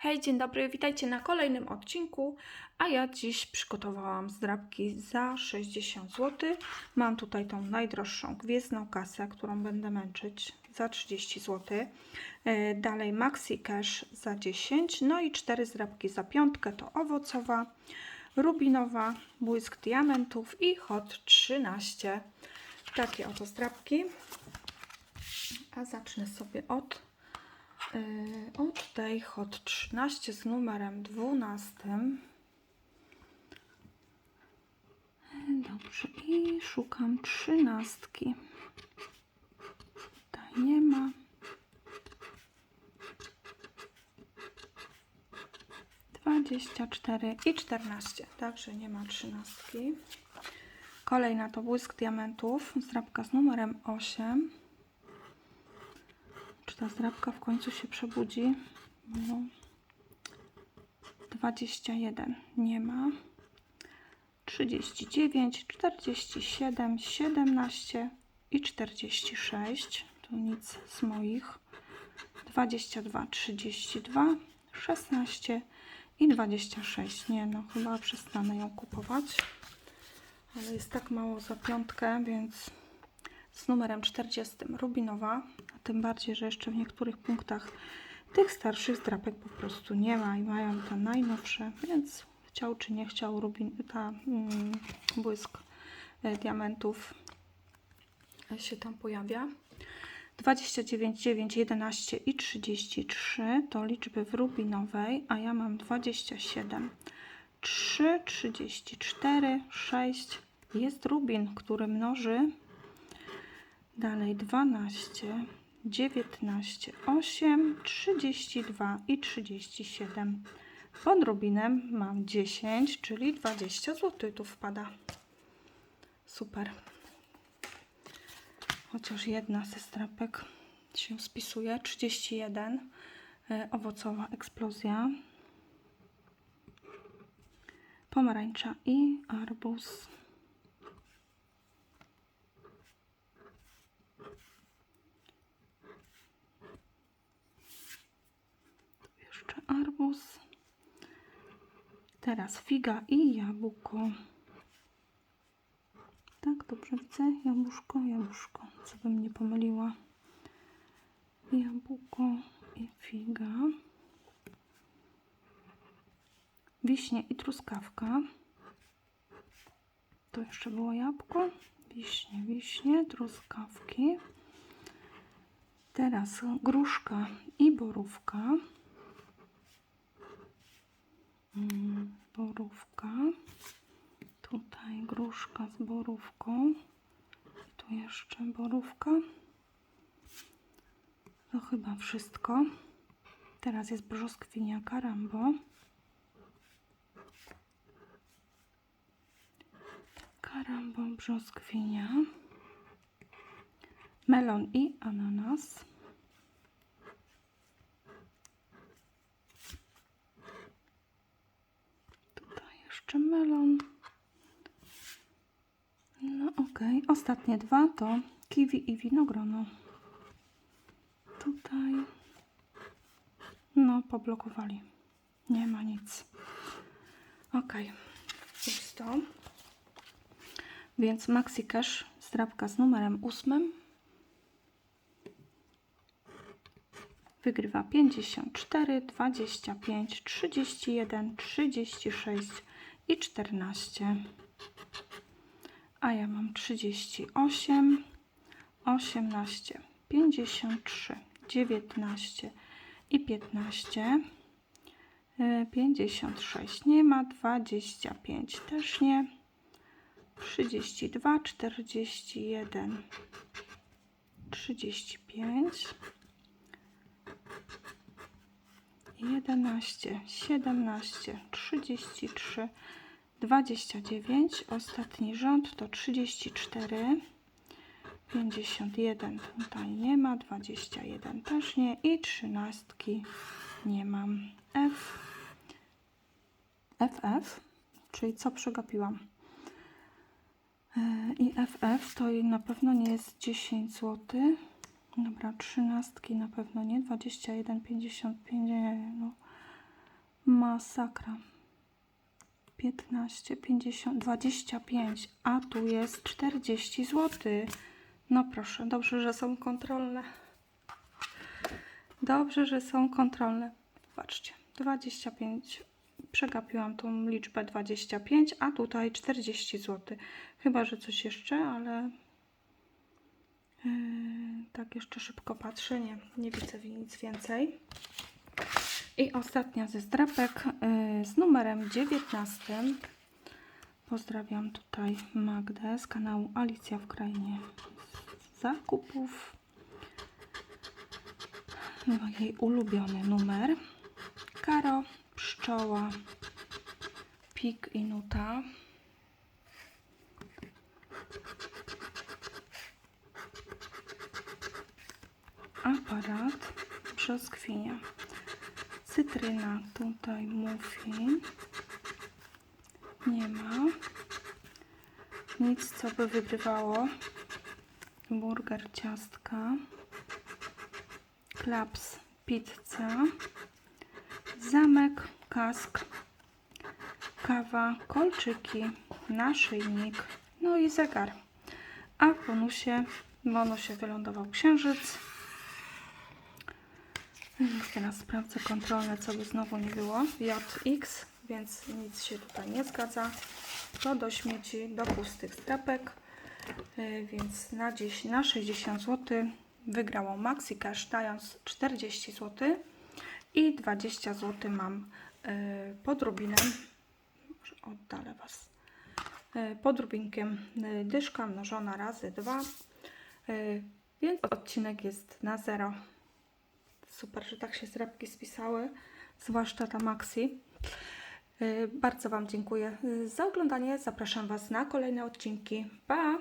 Hej, dzień dobry, witajcie na kolejnym odcinku. A ja dziś przygotowałam zdrabki za 60 zł. Mam tutaj tą najdroższą gwiezdną kasę, którą będę męczyć za 30 zł. E, Dalej Maxi Cash za 10. No i cztery zdrabki za piątkę to owocowa, rubinowa, błysk diamentów i hot 13. Takie oto zdrabki. A zacznę sobie od od tej hot 13 z numerem 12. Yy, Dobrze, i szukam trzynastki. Tutaj nie ma. Dwadzieścia cztery i czternaście, także nie ma trzynastki. Kolejna to błysk diamentów, zdrabka z numerem 8. Czy ta zdrabka w końcu się przebudzi? No. 21 nie ma. 39, 47, 17 i 46. Tu nic z moich. 22, 32, 16 i 26. Nie no, chyba przestanę ją kupować. Ale jest tak mało za piątkę, więc z numerem 40 rubinowa, tym bardziej, że jeszcze w niektórych punktach tych starszych zdrapek po prostu nie ma i mają te najnowsze, więc chciał czy nie chciał rubin, ta mm, błysk e, diamentów się tam pojawia. 29, 9, 11 i 33 to liczby w rubinowej, a ja mam 27, 3, 34, 6. Jest rubin, który mnoży Dalej 12, 19, 8, 32 i 37. Pod rubinem mam 10, czyli 20 zł tu wpada. Super. Chociaż jedna ze strapek się spisuje. 31. e, Owocowa eksplozja. Pomarańcza i arbuz. jeszcze arbuz. Teraz figa i jabłko. Tak, dobrze widzę? Jabłuszko, jabłuszko. Co bym nie pomyliła. Jabłko i figa. Wiśnie i truskawka. To jeszcze było jabłko. Wiśnie, wiśnie, truskawki. Teraz gruszka i borówka. Mm, borówka. Tutaj gruszka z borówką. Tu jeszcze borówka. To chyba wszystko. Teraz jest brzoskwinia karambo. Karambo, brzoskwinia. Melon i ananas. Tutaj jeszcze melon. No ok, ostatnie dwa to kiwi i winogrono. Tutaj. No, poblokowali. Nie ma nic. Ok, jest to. Więc Maxi Cash, zdrabka z numerem 8. Wygrywa 54, 25, 31, 36 i 14. A ja mam 38, 18, 53, 19 i 15. E, 56 nie ma, 25 też nie. 32, 41, 35. 11, 17, 33, 29. Ostatni rząd to 34, 51. Tutaj nie ma, 21 też nie i 13 nie mam. F, FF, czyli co przegapiłam? E, I FF to na pewno nie jest 10 zł. Dobra, trzynastki na pewno nie. 21, 55, nie, no. Masakra. 15, 50, 25, a tu jest 40 zł. No proszę, dobrze, że są kontrolne. Dobrze, że są kontrolne. Patrzcie, 25. Przegapiłam tą liczbę 25, a tutaj 40 zł. Chyba, że coś jeszcze, ale tak jeszcze szybko patrzę. Nie, nie widzę nic więcej. I ostatnia ze zdrapek yy, z numerem 19. Pozdrawiam tutaj Magdę z kanału Alicja w Krainie Zakupów. No, jej ulubiony numer. Karo, pszczoła, pik i nuta. Aparat, brzoskwinia. Cytryna, tutaj muffin. Nie ma. Nic, co by wygrywało. Burger, ciastka. Klaps, pizza. Zamek, kask. Kawa, kolczyki, naszyjnik. No i zegar. A w bonusie, bonusie wylądował księżyc. Teraz sprawdzę kontrolne, co by znowu nie było. JX, więc nic się tutaj nie zgadza. To do śmieci, do pustych strapek. Yy, Więc na dziś na 60 zł wygrało Maxi Cash dając 40 zł i 20 zł mam yy, pod rubinem. Może oddalę Was. Yy, dyszka mnożona razy 2. Więc odcinek jest na zero. Super, że tak się zrabki spisały, zwłaszcza ta Maxi. Yy, Bardzo Wam dziękuję yy, za oglądanie. Zapraszam Was na kolejne odcinki. Pa!